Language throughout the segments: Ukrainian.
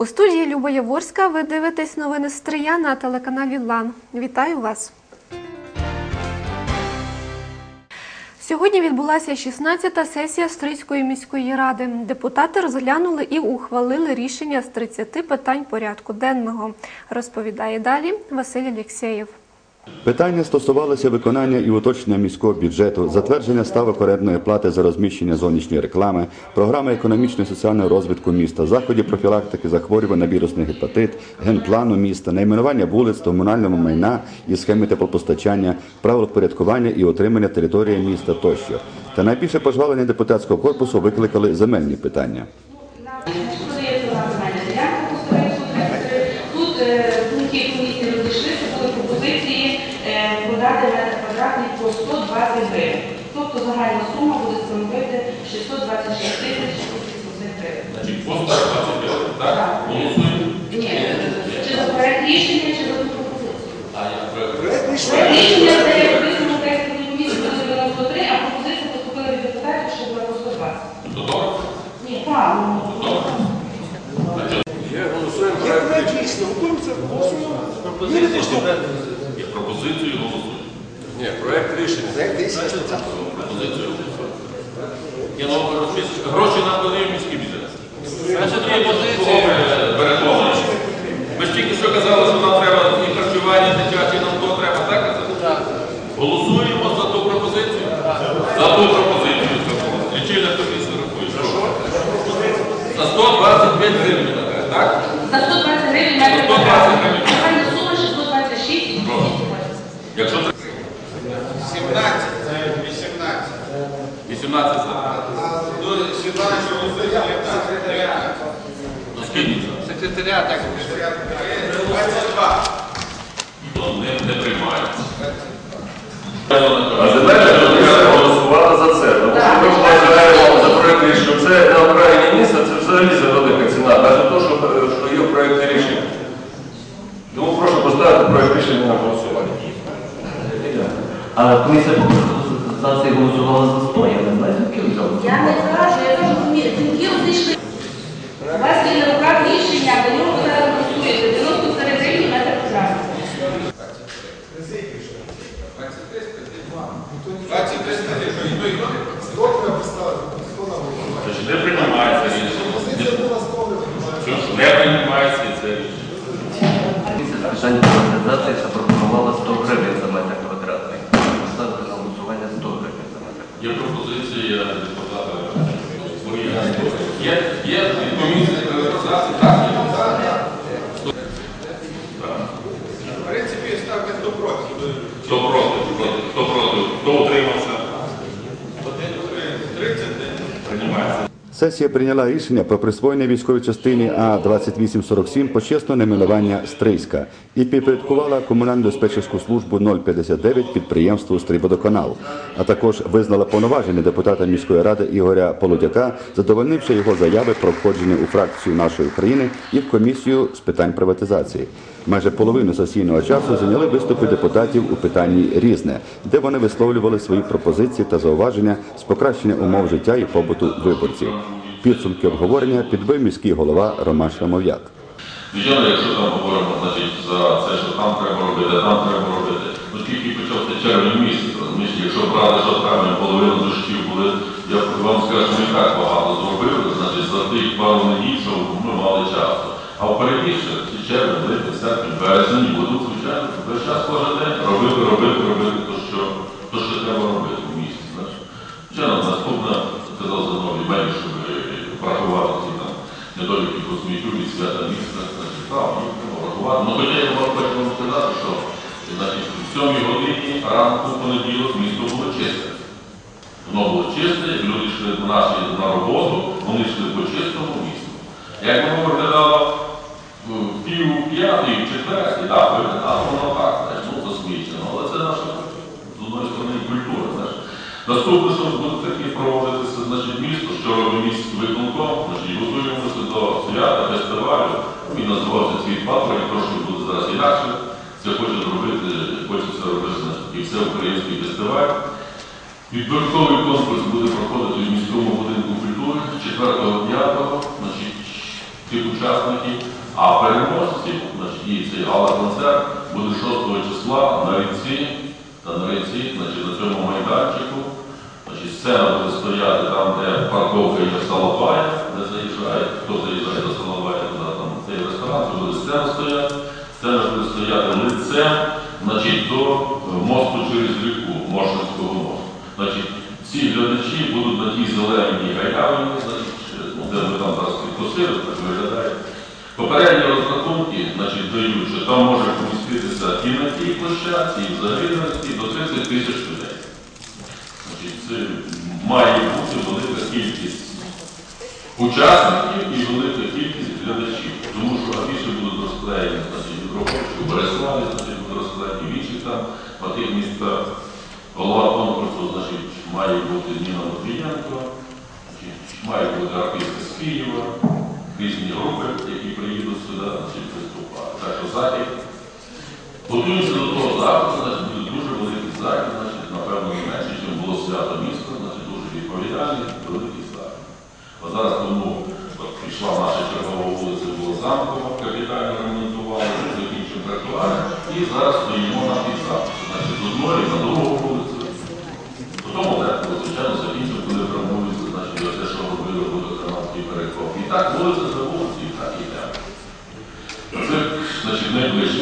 У студії Люба Яворська ви дивитесь новини Стрия на телеканалі Лан. Вітаю вас! Сьогодні відбулася 16-та сесія Стрийської міської ради. Депутати розглянули і ухвалили рішення з 30 питань порядку денного. Розповідає далі Василь Алєксєєв. Питання стосувалося виконання і уточнення міського бюджету, затвердження ставок орендної плати за розміщення зовнішньої реклами, програми економічного і соціального розвитку міста, заходів профілактики захворювань на вірусний гепатит, генплану міста, найменування вулиць, комунального майна і схеми теплопостачання, правил порядкування і отримання території міста тощо. Та найбільше пожвалення депутатського корпусу викликали земельні питання. Подається на земельна ділянка по Старицю 33. Тут е, пункти комісії розійшлися, були пропозиції е, продати метр квадратний по 120 гривень. Тобто загальна сума буде становити 626 тисяч 680 Значить, по 125, так? Так. Голосуємо. Ні, е, чи за проект рішення, чи за ту пропозицію. А я проект. Проект рішення це як написано в тексті комісії буде 93, а пропозиція поступила від депутатів, що була по 120. То добре? Ні, так. ну, Добре. Є проект рішення, готуємося, голосуємо. Є пропозицію голосуємо. Ні, проект рішення. Проект рішення. Пропозицію голосуємо. Гроші міський бюджет. Перше дві позиції берегова. Ми ж тільки що казали, що нам треба і харчування дитяче, і нам то треба, так? Голосуємо за ту пропозицію? За ту пропозицію. Лічильна комісія рахує. За 125 гривень, так? За 120 гривень. За 120 гривень. Сума це Якщо 17. 18 за. До 17 голосує 19. Секретаріат, так, 22. Не, приймається. А земельна комісія голосувала за це. Тому що ми вважаємо за проєкт рішення. Це на окраїні міста, це взагалі за велика ціна, навіть то, що, що є в проєкті рішення. Тому прошу поставити проєкт рішення на голосування. А комісія за це голосувала за 100, я не знаю, звідки ви взяли. Я не кажу, я кажу, ні, думки розійшли. У вас є на руках рішення, до нього ви зараз голосуєте. 93 гривні метр квадратний. 23 статті. Добре поставити. Це ж не приймається рішення. Що ж не приймається і це рішення. Комісія з питань приватизації запропонувала 100 гривень за метр квадратний. Поставити на голосування 100 гривень за метр. Є пропозиція депутата свої. Є, є від комісії приватизації, так, є. Так. В принципі, ставте хто проти. Хто проти? Проти. Хто проти? Хто утримався? 30 Приймається. Сесія прийняла рішення про присвоєння військовій частині А2847 почесне найменування Стрийська і підпорядкувала комунальну диспетчерську службу 059 підприємству «Стрийводоканал», а також визнала повноваження депутата міської ради Ігоря Полудяка, задовольнивши його заяви про входження у фракцію нашої України і в комісію з питань приватизації. Майже половину сесійного часу зайняли виступи депутатів у питанні різне, де вони висловлювали свої пропозиції та зауваження з покращення умов життя і побуту виборців. Підсумки обговорення підбив міський голова Роман Шламов'як. Звичайно, якщо там говоримо значить, за це, що там треба робити, а там треба робити. Оскільки почався червень місяць, якщо брати, що травень половину дощів були, я вам скажу, ми так багато зробили, значить, за тих пару неділь, що ми мали часу. А ще ці червень, липень, серпень, березень, і будуть, звичайно, весь час кожен день робити, робити, робити, то, що, то, що треба робити в місті. Звичайно, наступна, сказав за нові мені, щоб е, врахувати ці там недоліки по сміттю від свята міста, значить, так, врахувати. Ну, хоча я вам хочу сказати, що значить, в 7 годині ранку в понеділок місто було чисте. Воно було чисте, люди йшли наші на роботу, вони йшли по чистому місту. Як воно виглядало в пів п'ятий, в четвертий, так, виглядало воно так, знаєш, ну, засмічено. Але це наша, з одної сторони, культура. Знаєш. Наступне, що буде таке проводитися, значить, місто, що робить міський виконком, значить, готуємося до свята, фестивалю. Він називався «Світ патруль», трошки буде зараз інакше. Це хоче зробити, хочеться робити значить, і всеукраїнський фестиваль. Відбірковий конкурс буде проходити і цей гала-концерт буде 6 числа на ріці, та на ріці, значить, на цьому майданчику. Значить, сцена буде стояти там, де парковка є Салабая, де заїжджає, хто заїжджає до Салабая, туди там цей ресторан, це буде сцена стояти. Сцена буде стояти лицем значить, до мосту через ріку, Моршинського мосту. Значить, ці глядачі будуть на тій зеленій галявині, значить, де ми там зараз підкосили, так виглядає. Попередні розрахунки значить, дають, що там може поміститися і на тій площадці, і взагалі на цій до 30 тисяч людей. Значить, це має бути велика кількість учасників і велика кількість глядачів. Тому що афіші будуть розклеєні, значить, в Ропочі, в значить, будуть розклеєні в інших там, в тих містах. Голова конкурсу, значить, має бути Ніна значить, має бути артисти з Києва, різні групи, які приїдуть сюди, значить, виступати. Так що захід Готуємося до того заходу,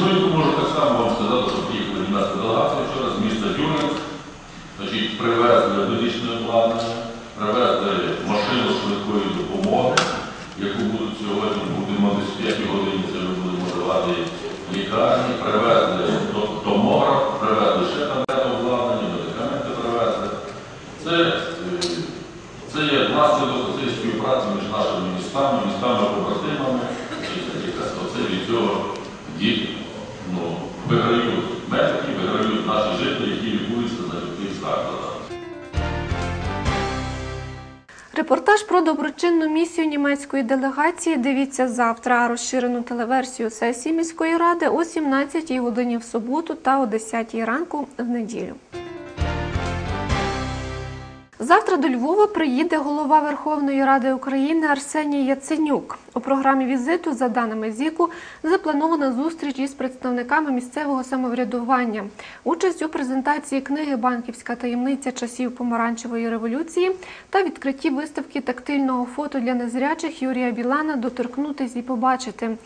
Ну можу так само вам сказати, що приїхали наша делегація вчора з міста Дюрин. Значить, привезли медичне обладнання, привезли машину швидкої допомоги, яку будуть сьогодні, будемо десь в 5 годині, це ми будемо давати лікарні, привезли то- томограф, привезли ще там обладнання, медикаменти привезли. Це, е, це є наслідок цієї співпраці між нашими містами, містами-побратимами. Це від цього виграють медики, виграють наші жителі, які лікуються на таких закладах. Репортаж про доброчинну місію німецької делегації дивіться завтра. А Розширену телеверсію сесії міської ради о 17 годині в суботу та о 10 ранку в неділю. Завтра до Львова приїде голова Верховної Ради України Арсеній Яценюк. У програмі візиту, за даними ЗІКу, запланована зустріч із представниками місцевого самоврядування. Участь у презентації книги Банківська таємниця часів помаранчевої революції та відкритті виставки тактильного фото для незрячих Юрія Білана Доторкнутись і побачити.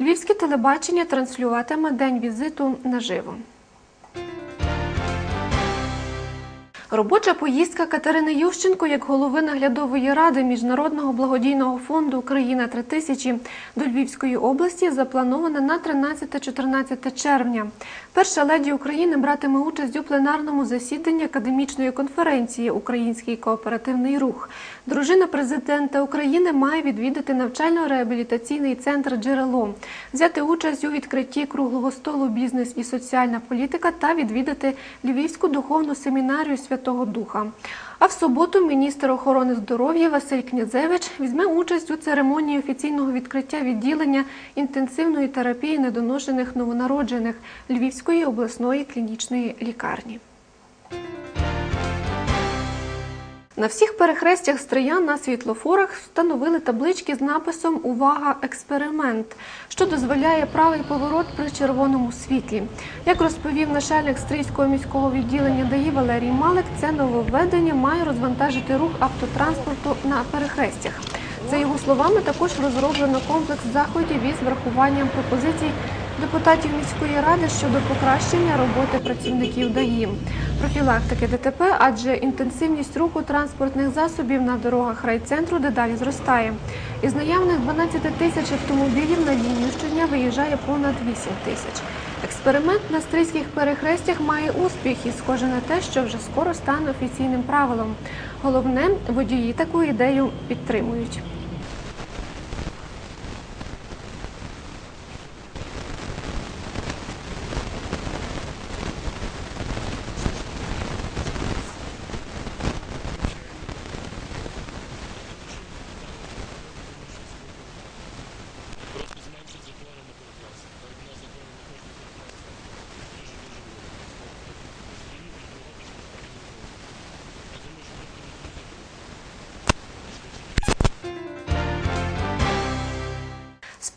Львівське телебачення транслюватиме день візиту наживо. Робоча поїздка Катерини Ющенко як голови наглядової ради Міжнародного благодійного фонду Україна 3000 до Львівської області запланована на 13-14 червня. Перша леді України братиме участь у пленарному засіданні академічної конференції Український кооперативний рух. Дружина президента України має відвідати навчально-реабілітаційний центр Джерело, взяти участь у відкритті круглого столу бізнес і соціальна політика та відвідати Львівську духовну семінарію Святого Духа. А в суботу міністр охорони здоров'я Василь Князевич візьме участь у церемонії офіційного відкриття відділення інтенсивної терапії недоношених новонароджених Львівської обласної клінічної лікарні. На всіх перехрестях Стрия на світлофорах встановили таблички з написом Увага! Експеримент, що дозволяє правий поворот при червоному світлі. Як розповів начальник Стрийського міського відділення ДАІ Валерій Малик, це нововведення має розвантажити рух автотранспорту на перехрестях. За його словами, також розроблено комплекс заходів із врахуванням пропозицій депутатів міської ради щодо покращення роботи працівників ДАІ, профілактики ДТП, адже інтенсивність руху транспортних засобів на дорогах райцентру дедалі зростає. Із наявних 12 тисяч автомобілів на лінію щодня виїжджає понад 8 тисяч. Експеримент на стрийських перехрестях має успіх і схоже на те, що вже скоро стане офіційним правилом. Головне, водії таку ідею підтримують.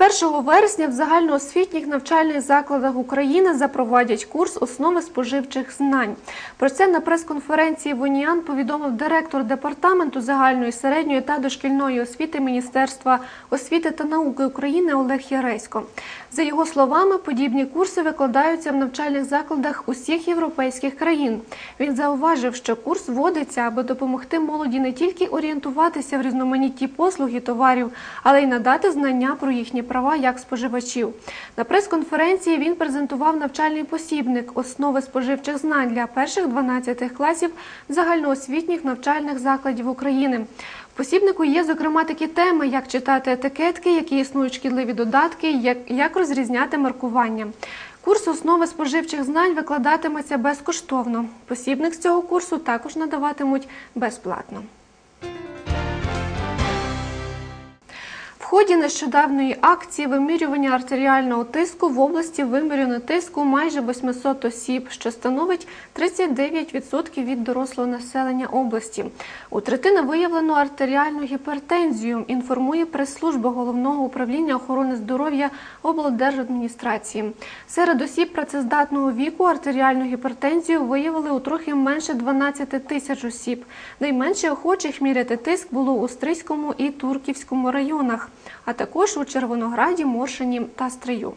1 вересня в загальноосвітніх навчальних закладах України запровадять курс основи споживчих знань. Про це на прес-конференції в УНІАН повідомив директор департаменту загальної середньої та дошкільної освіти Міністерства освіти та науки України Олег Яресько. За його словами, подібні курси викладаються в навчальних закладах усіх європейських країн. Він зауважив, що курс вводиться, аби допомогти молоді не тільки орієнтуватися в різноманітті послуг і товарів, але й надати знання про їхні права як споживачів. На прес-конференції він презентував навчальний посібник основи споживчих знань для перших 12 класів загальноосвітніх навчальних закладів України. В посібнику є, зокрема, такі теми, як читати етикетки, які існують шкідливі додатки, як, як розрізняти маркування. Курс основи споживчих знань викладатиметься безкоштовно. Посібник з цього курсу також надаватимуть безплатно. Ході нещодавної акції вимірювання артеріального тиску в області виміряно тиску майже 800 осіб, що становить 39% від дорослого населення області. У третини виявлено артеріальну гіпертензію, інформує прес-служба головного управління охорони здоров'я облдержадміністрації. Серед осіб працездатного віку артеріальну гіпертензію виявили у трохи менше 12 тисяч осіб. Найменше охочих міряти тиск було у Стрийському і Турківському районах, а також у Червонограді, Моршині та Стрию.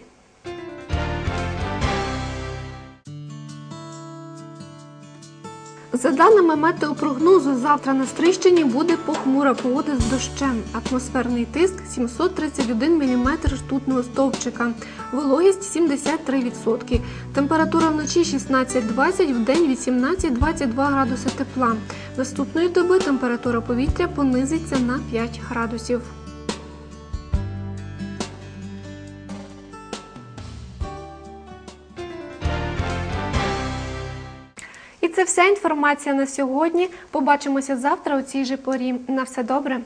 За даними метеопрогнозу, завтра на Стрийщині буде похмура погода з дощем. Атмосферний тиск 731 мм ртутного стовпчика, вологість 73%. Температура вночі 16-20, вдень 18-22 градуси тепла. Наступної доби температура повітря понизиться на 5 градусів. Це вся інформація на сьогодні. Побачимося завтра у цій же порі. На все добре.